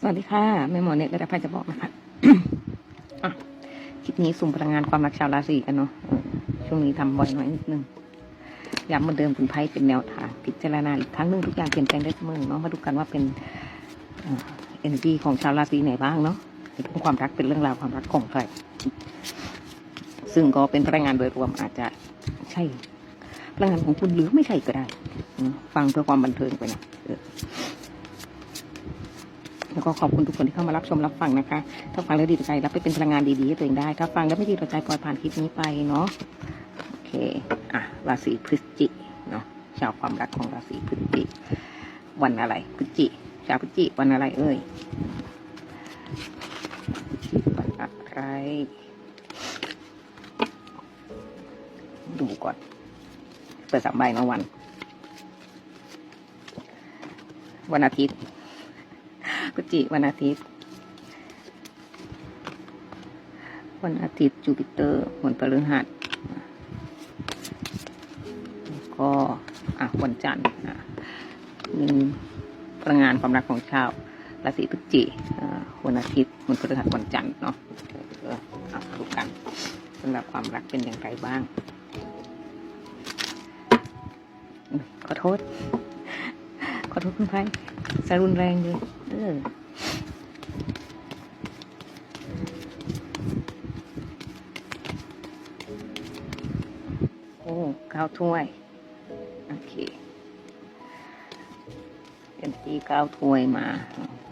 สวัสดีค่ะแม่หมอเน็ตและภัยจะบอกนะคะะคลิปนี้สุ่มพลังงานความรักชาวราศีกันเนาะช่วงนี้ทำบ่อยหน่อยนิดนึงย้ำเหมือนเดิมคุณไพ่เป็นแนวทางพิจารณาอีกครั้งหนึ่งทุกอย่างเปลี่ยนแปลงได้เสมอเนาะมาดูกันว่าเป็นเอ็นจีของชาวราศีไหนบ้างเนาะเรื่องความรักเป็นเรื่องราวความรักของใครซึ่งก็เป็นพลังงานโดยรวมอาจจะใช่พลังงานของคุณหรือไม่ใช่ก็ได้ ฟังเพื่อความบันเทิงไปนะ แล้วก็ขอบคุณทุกคนที่เข้ามารับชมรับฟังนะคะ ถ้าฟังแล้วดีต่อใจรับไปเป็นพลังงานดีๆให้ตัวเองได้ ถ้าฟังแล้วไม่ดีต่อใจปล่อยผ่านคลิปนี้ไปเนาะโอเคอะราศีพฤศจิเนาะชาวความรักของราศีพฤศจิวันอะไรพฤศจิชาวพฤศจิวันอะไรเอ่ยวันอะไรดูก่อนเปิดสามใบเมาวัน วันอาทิตย์ พฤศจิวันอาทิตย์ วันอาทิตย์จูปิเตอร์วันพฤหัสก็อะวันจันทร์อะมีพลังงานความรักของชาวราศีพฤศจิวันอาทิตย์วันพฤหัสวันจันทร์เนาะเอออะดูกันสำหรับความรักเป็นอย่างไรบ้าง ขอโทษ ขอโทษคุณไพ่สารุนแรงเลย โอ้ก้าถ้วย โอเคเป็นที่เก้าถ้วยมา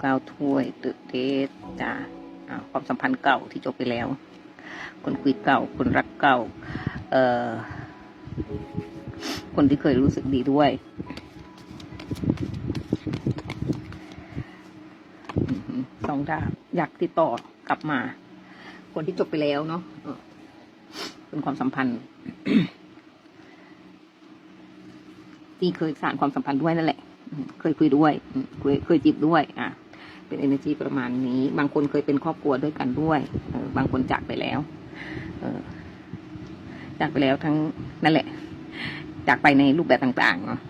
ก้าถ้วยตึกเดทจ้าความสัมพันธ์เก่าที่จบไปแล้ว คนคุยเก่า คนรักเก่า เอ่อ คนที่เคยรู้สึกดีด้วย อื องดาบอยากติดต่อกลับมา คนที่จบไปแล้วเนาะเป็นความสัมพันธ์ที่เคยสานความสัมพันธ์ด้วยนั่นแหละเคยคุยด้วยเคยเคยจีบด้วย อะ เป็น energy ประมาณนี้ บางคนเคยเป็นครอบครัวด้วยกันด้วยออบางคนจากไปแล้วเออจากไปแล้วทั้งนั่นแหละ จากไปในรูปแบบต่างๆเนาะ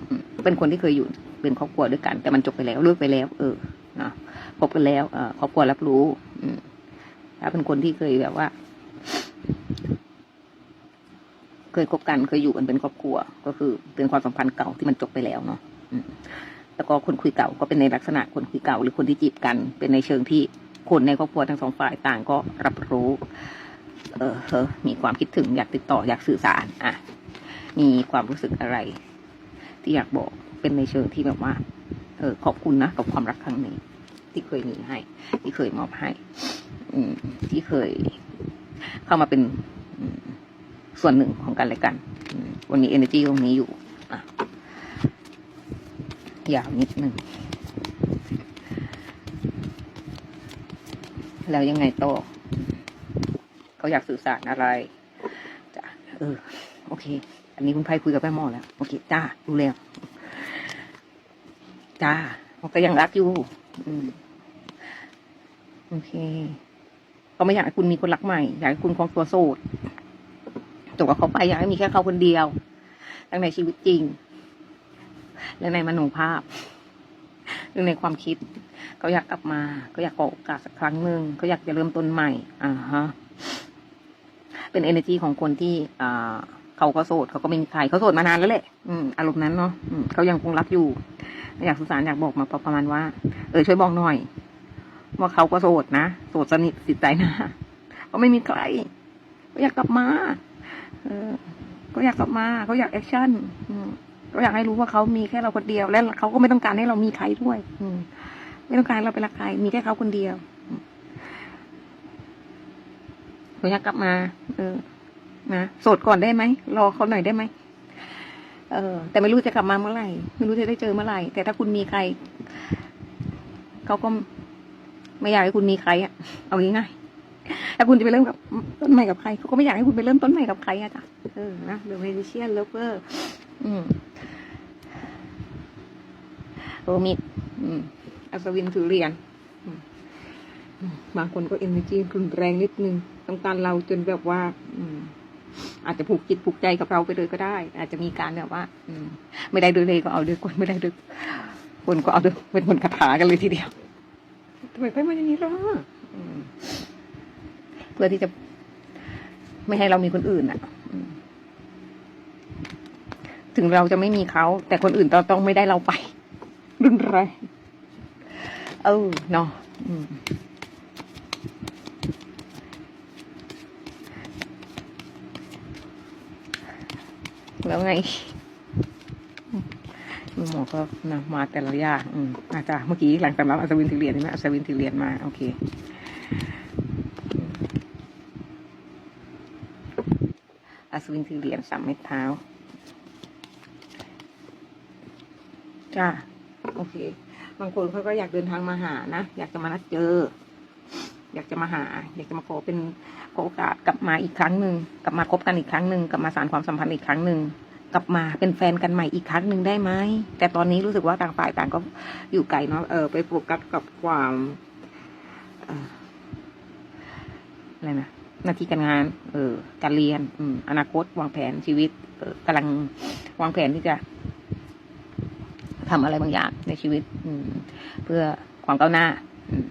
เป็นคนที่เคยอยู่เป็นครอบครัวด้วยกัน แต่มันจบไปแล้วเลิกไปแล้ว เออเนาะ พบกันแล้วเอครอบครัวรับรู้ อืมถ้าเป็นคนที่เคยแบบว่า เคยคบกันเคยอยู่กันเป็นครอบครัว ก็คือเป็นความสัมพันธ์เก่าที่มันจบไปแล้วเนาะแล้วก็คนคุยเก่าก็เป็นในลักษณะคนคุยเก่า หรือคนที่จีบกัน เป็นในเชิงที่คนในครอบครัวทั้งสองฝ่ายต่างก็รับรู้ เออมีความคิดถึงอยากติดต่ออยากสื่อสาร อะ มีความรู้สึกอะไร ที่อยากบอกเป็นในเชิงที่แบบว่า เออขอบคุณนะกับความรักครั้งนี้ ที่เคยมีให้ ที่เคยมอบให้ อืม ที่เคย เข้ามาเป็นส่วนหนึ่งของกันและกัน วันนี้ energy ตรงนี้อยู่อะยาวนิดหนึ่ง แล้วยังไงต่อเขาอยากสื่อสารอะไรจ้ะเออ โอเค อันนี้คุณไพ่คุยกับแม่หมอแล้ว โอเค จ้า ดูแล้วจ้าเขาก็ยังรักอยู่ อืม โอเคเขาไม่อยากให้คุณมีคนรักใหม่ อยากให้คุณคองตัวโสดจบกับเขาไปอยากให้มีแค่เขาคนเดียว ทั้งในชีวิตจริง และในมโนภาพเรื่อในความคิดเขาอยากกลับมาเขาอยากขอโอกาสสักครั้งหนึ่งเขาอยากจะเริ่มต้นใหม่ อ่าฮะ เป็น energy ของคนที่อ่าเขาก็โสดเขาก็ไม่มีใครเขาโสดมานานแล้วแหละอืมอารมณ์นั้นเนาะอืมเขายังคงรักอยู่ อยากสื่อสารอยากบอกมาประมาณว่า เออช่วยบอกหน่อย ว่าเขาก็โสดนะโสดสนิทสิตใจนะเขาไม่มีใครเขาอยากกลับมาเออเขาอยากกลับมาเขาอยากแอคชั่นเขาอยากให้รู้ว่าเขามีแค่เราคนเดียว และเขาก็ไม่ต้องการให้เรามีใครด้วย อืมไม่ต้องการเราเป็นรักใครมีแค่เขาคนเดียวเขาอยากกลับมา เออ นะโสดก่อนได้ไหมรอเขาหน่อยได้ไหมเออ แต่ไม่รู้จะกลับมาเมื่อไหร่ ไม่รู้จะได้เจอเมื่อไหร่ แต่ถ้าคุณมีใคร เขาก็ ไม่อยากให้คุณมีใครอะเอาง่ายๆถ้าคุณจะไปเริ่มกับต้นใหม่กับใครเขาก็ไม่อยากให้คุณไปเริ่มต้นใหม่กับใครอะจ้ะเออนะเดอะเมเชียนเลเวอร์อืมโอมิดอืมอัศวินถือเรียญอืมอืมบางคนก็เอเนจีรุนแรงนิดนึงต้องการเราจนแบบว่า อืม อาจจะผูกจิตผูกใจกับเราไปเลยก็ได้ อาจจะมีการแบบว่า อืม ไม่ได้ด้วยเลยก็เอาด้วยกลไม่ได้ด้วยคนก็เอาด้วยเป็นคนคาถากันเลยทีเดียว ทำไมไพ่มาอย่างนี้ล่ะเพื่อที่จะไม่ให้เรามีคนอื่นอะถึงเราจะไม่มีเขา แต่คนอื่นต้องต้องไม่ได้เราไป รุนแรงเออเนาะอืมแล้วไง หมอก็นะมาแต่ละอย่างอืมอาจารย์เมื่อกี้หลังจากรับอัศวินทีเรียนใช่ไหมอัศวินทีเรียนมาโอเคอัศวินทีเรียนสามเม็ดเท้าจ้าโอเค บางคนเขาก็อยากเดินทางมาหานะ อยากจะมานัดเจอ อยากจะมาหา อยากจะมาขอเป็นขอโอกาสกลับมาอีกครั้งหนึ่งกลับมาคบกันอีกครั้งหนึ่งกลับมาสานความสัมพันธ์อีกครั้งหนึ่ง กลับมาเป็นแฟนกันใหม่อีกครั้งหนึ่งได้ไหมแต่ตอนนี้รู้สึกว่าต่างฝ่ายต่างก็อยู่ไกลเนาะเออไปโฟกัสกับความอะไรนะหน้าที่การงาน เออการเรียน อืม อนาคตวางแผนชีวิต เออกำลังวางแผนที่จะทำอะไรบางอย่างในชีวิต อืม เพื่อความก้าวหน้า อืม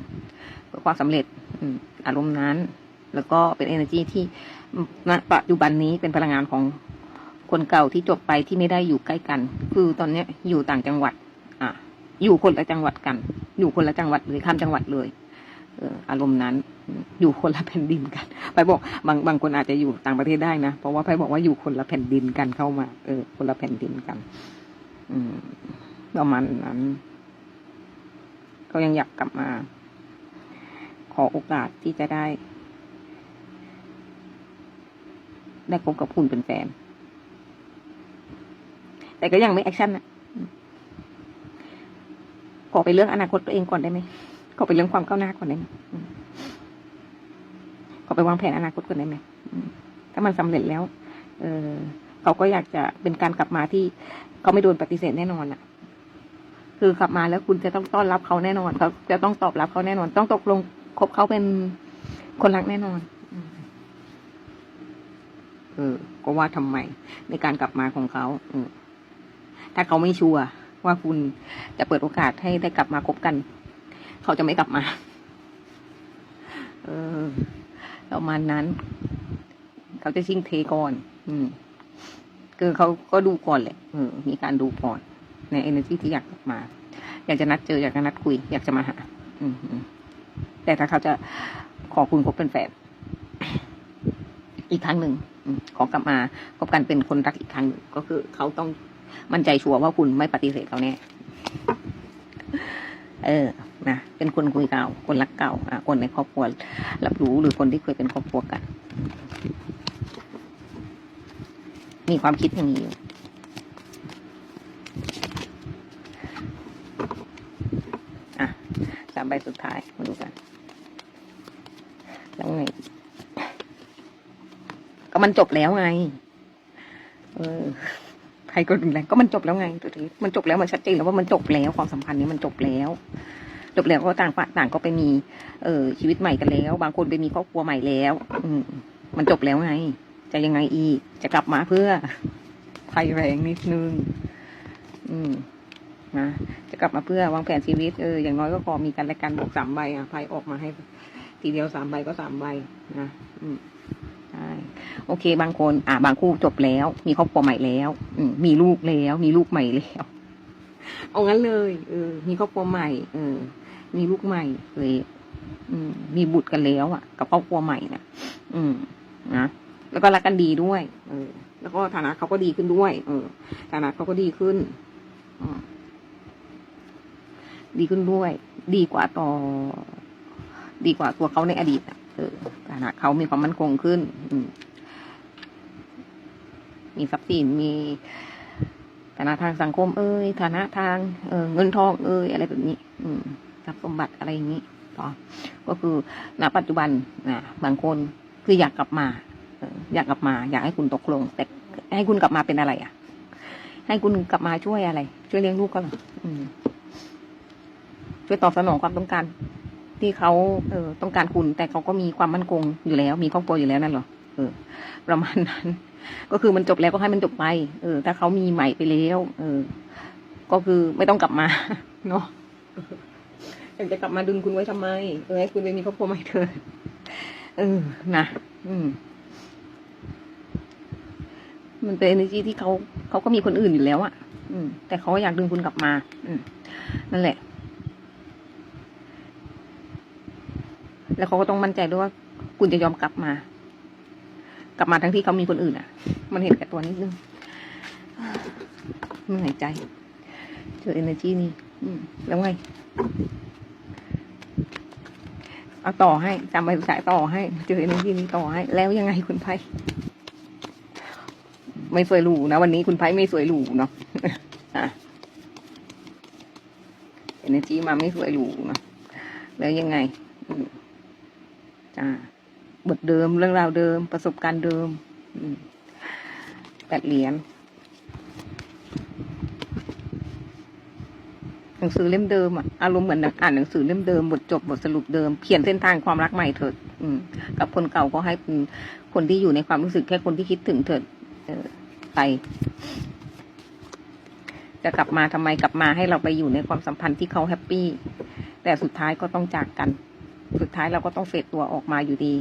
เพื่อความสำเร็จ อืม อารมณ์นั้น แล้วก็เป็น energy ที่ณปัจจุบันนี้เป็นพลังงานของ คนเก่าที่จบไปที่ไม่ได้อยู่ใกล้กัน คือตอนเนี้ยอยู่ต่างจังหวัด อะ อยู่คนละจังหวัดกัน อยู่คนละจังหวัดเลยข้ามจังหวัดเลย เอออารมณ์นั้น อยู่คนละแผ่นดินกันไปบอกบางบางคนอาจจะอยู่ต่างประเทศได้นะเพราะว่าไปบอกว่าอยู่คนละแผ่นดินกันเข้ามา เออ คนละแผ่นดินกัน อืมประมาณนั้นก็ยังอยากกลับมา ขอโอกาสที่จะได้ ได้พบกับคุณเป็นแฟน แต่ก็ยังไม่แอคชั่นนะขอไปเรื่องอนาคตตัวเองก่อนได้ไหมขอไปเรื่องความก้าวหน้าก่อนได้ไหมขอไปวางแผนอนาคตก่อนได้ไหมถ้ามันสำเร็จแล้ว เออเขาก็อยากจะเป็นการกลับมาที่เขาไม่โดนปฏิเสธแน่นอนอะ คือกลับมาแล้วคุณจะต้องต้อนรับเขาแน่นอนเขาจะต้องตอบรับเขาแน่นอน ต้องตกลงคบเขาเป็นคนรักแน่นอนเออ ก็ว่าทำไมในการกลับมาของเขา อืม ถ้าเขาไม่ชัวร์ว่าคุณจะเปิดโอกาสให้ได้กลับมาคบกัน เขาจะไม่กลับมา เออประมาณนั้น เขาจะชิงเทก่อน อืมคือเขาก็ดูก่อนแหละเออมีการดูก่อน ใน energy ที่อยากกลับมา อยากจะนัดเจออยากจะนัดคุย อยากจะมาหาอืมอืมแต่ถ้าเขาจะขอคุณคบเป็นแฟนอีกครั้งหนึ่งขอกลับมาคบกันเป็นคนรักอีกครั้งหนึ่งก็คือเขาต้อง มั่นใจชัวร์ว่าคุณไม่ปฏิเสธเขาแน่เออนะเป็นคนคุยเก่า คนรักเก่าอะคนในครอบครัวรับรู้หรือคนที่เคยเป็นครอบครัวกัน มีความคิดอย่างนี้อยู่อะสามใบสุดท้ายมาดูกัน แล้วไงก็มันจบแล้วไง เออ รก็รุนแรงก็มันจบแล้วไงตัวทีมันจบแล้วมันชัดเจนแล้วว่ามันจบแล้วความสัมพันธ์นี้มันจบแล้วจบแล้วก็ต่างฝ่ายต่างก็ไปมีเออชีวิตใหม่กันแล้ว บางคนไปมีครอบครัวใหม่แล้ว อืมมันจบแล้วไง จะยังไงอีก จะกลับมาเพื่อภัยแรงนิดนึง อืมนะจะกลับมาเพื่อวางแผนชีวิตเอออย่างน้อยก็ขอมีกันและกันบอกสามใบอะไพ่ออกมาให้ ทีเดียวสามใบก็สามใบนะอืม ใช่โอเค บางคน อ่าบางคู่จบแล้ว มีครอบครัวใหม่แล้ว อืมมีลูกแล้ว มีลูกใหม่แล้วเอางั้นเลยเออ มีครอบครัวใหม่ เออ มีลูกใหม่เลยอืม มีบุตรกันแล้วอะ กับครอบครัวใหม่นะอืมนะแล้วก็รักกันดีด้วย เออ แล้วก็ฐานะเขาก็ดีขึ้นด้วย เออ ฐานะเขาก็ดีขึ้นอดีขึ้นด้วย ดีกว่าต่อ ดีกว่าตัวเขาในอดีตอะ เออฐานะเขามีความมั่นคงขึ้น อืม มีทรัพย์สินมีฐานะทางสังคม เอ้ยฐานะทางเเงินทองเอ้ยอะไรแบบนี้ อืมทรัพย์สมบัติอะไรอย่างนี้ต่อก็คือณปัจจุบันนะบางคนคืออยากกลับมาอยากกลับมา อยากให้คุณตกลง แต่ให้คุณกลับมาเป็นอะไร อะ ให้คุณกลับมาช่วยอะไร ช่วยเลี้ยงลูกก็หรอช่วยตอบสนองความต้องการ ที่เขาเออต้องการคุณ แต่เขาก็มีความมั่นคงอยู่แล้ว มีครอบครัวอยู่แล้วนั่นหรอเออ ประมาณนั้น ก็คือมันจบแล้วก็ให้มันจบไปเออ ถ้าเขามีใหม่ไปแล้ว เออ ก็คือไม่ต้องกลับมาเนาะอยากจะกลับมาดึงคุณไว้ทำไม เออให้คุณไปมีครอบครัวใหม่เถอะเออนะอืมมันเป็น energy ที่เขาเขาก็มีคนอื่นอยู่แล้วอะอืม แต่เขาก็อยากดึงคุณกลับมา อืม นั่นแหละ แล้วเขาก็ต้องมั่นใจด้วยว่า คุณจะยอมกลับมา กลับมาทั้งที่เขามีคนอื่นอะ มันเห็นแก่ตัวนิดนึงเหนื่อยใจเจอ energy นี่แล้วไงเอาต่อให้จำไปสายต่อให้ เจอ energy นี้ต่อให้ แล้วยังไงคุณไพ่ไม่สวยหรูนะวันนี้คุณไพ่ไม่สวยหรูเนาะเอะ energy มาไม่สวยหรูเนาะแล้วยังไง อืม อ่าบทเดิมเรื่องราวเดิมประสบการณ์เดิมแปดเหรียญหนังสือเล่มเดิมอะอารมณ์เหมือนอ่านหนังสือเล่มเดิมบทจบบทสรุปเดิมเขียนเส้นทางความรักใหม่เถิดอืม กับคนเก่าก็ให้เป็นคนที่อยู่ในความรู้สึกแค่คนที่คิดถึงเถิดไป จะกลับมาทำไมกลับมาให้เราไปอยู่ในความสัมพันธ์ที่เขาแฮปปี้ แต่สุดท้ายก็ต้องจากกัน สุดท้ายเราก็ต้องเฟดตัวออกมาอยู่ดี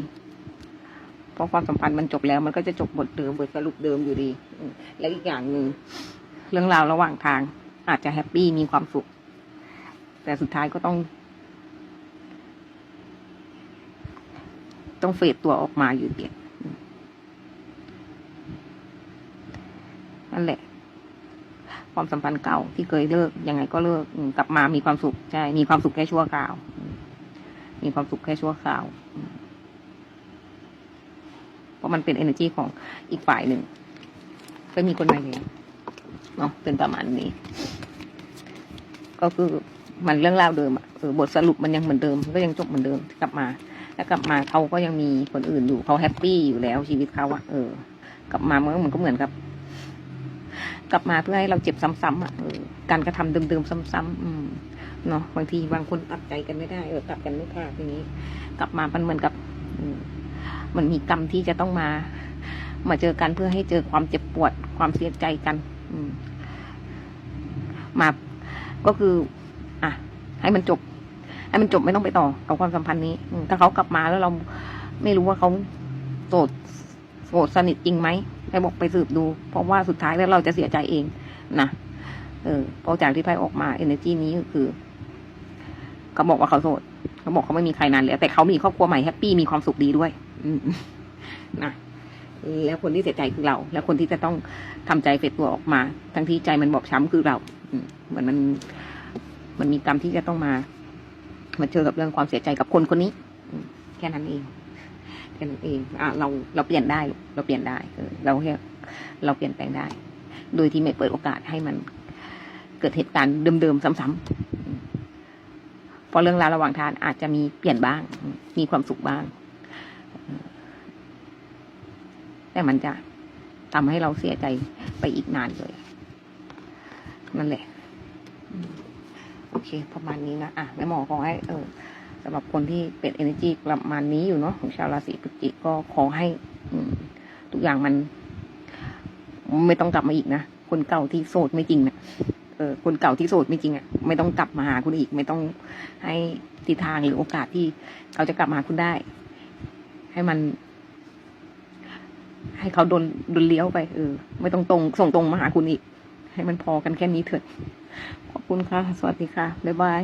เพราะความสัมพันธ์มันจบแล้ว มันก็จะจบบทเดิมบทสรุปเดิมอยู่ดี และอีกอย่างหนึ่งเรื่องราวระหว่างทาง อาจจะแฮปปี้มีความสุข แต่สุดท้ายก็ต้อง ต้องเฟดตัวออกมาอยู่ดีนั่นแหละ ความสัมพันธ์เก่าที่เคยเลิกยังไงก็เลิกกลับมามีความสุขใช่ มีความสุขแค่ชั่วคราว มีความสุขแค่ชั่วคราว เพราะมันเป็น energy ของอีกฝ่ายหนึ่ง ก็มีคนใหม่แล้วเนาะเป็นประมาณนี้ ก็คือมันเรื่องราวเดิมอะเออบทสรุปมันยังเหมือนเดิมก็ยังจบเหมือนเดิมกลับมาแล้วกลับมาเขาก็ยังมีคนอื่นอยู่เขาแฮปปี้อยู่แล้วชีวิตเขาอะเออ กลับมามันก็เหมือนก็เหมือนกับ กลับมาเพื่อให้เราเจ็บซ้ำๆอะเออการกระทำเดิมๆซ้ำๆอืม เนาะบางทีบางคนตัดใจกันไม่ได้เออตัดกันไม่ขาดทีนี้ กลับมามันเหมือนกับมันมีกรรมที่จะต้องมา มาเจอกันเพื่อให้เจอความเจ็บปวด ความเสียใจกันอืมาก็คือ อะ ให้มันจบ ให้มันจบไม่ต้องไปต่อกับความสัมพันธ์นี้ถ้าเขากลับมาแล้วเราไม่รู้ว่าเขาโสดโสดสนิทจริงไหมให้บอกไปสืบดู เพราะว่าสุดท้ายแล้วเราจะเสียใจเองนะเออเพราะจากที่ไพ่ออกมา energy นี้ก็คือ เขาบอกว่าเขาโสดเขาบอกเขาไม่มีใครนานแล้วแต่เขามีครอบครัวใหม่แฮปปี้มีความสุขดีด้วย อืนะแล้วคนที่เสียใจคือเรา แล้วคนที่จะต้องทำใจเฟดตัวออกมา ทั้งที่ใจมันบอบช้ำคือเราเหมือนมัน มันมีกรรมที่จะต้องมามาเจอกับเรื่องความเสียใจกับคนคนนี้แค่นั้นเองแค่นั้นเองอะเราเราเปลี่ยนได้ เราเปลี่ยนได้เราแค่เราเปลี่ยนแปลงได้ โดยที่ไม่เปิดโอกาสให้มันเกิดเหตุการณ์เดิมๆซ้ำๆ เพราะเรื่องราวระหว่างทางอาจจะมีเปลี่ยนบ้าง มีความสุขบ้าง แต่มันจะทำให้เราเสียใจไปอีกนานเลย นั่นแหละ โอเค ประมาณนี้นะ อะแม่หมอขอให้ เออสำหรับคนที่เป็น energy ประมาณนี้อยู่เนาะของชาวราศีพฤศจิกก็ขอให้ทุกอย่างมัน ไม่ต้องกลับมาอีกนะ คนเก่าที่โสดไม่จริงนะ เออคนเก่าที่โสดไม่จริงอะไม่ต้องกลับมาหาคุณอีก ไม่ต้องให้ติทางหรือโอกาสที่เขาจะกลับมาหาคุณได้ ให้มัน ให้เขาโดนโดนเลี้ยวไปเออไม่ต้องตรง ส่งตรงมาหาคุณอีก ให้มันพอกันแค่นี้เถิดขอบคุณค่ะ สวัสดีค่ะบ๊ายบาย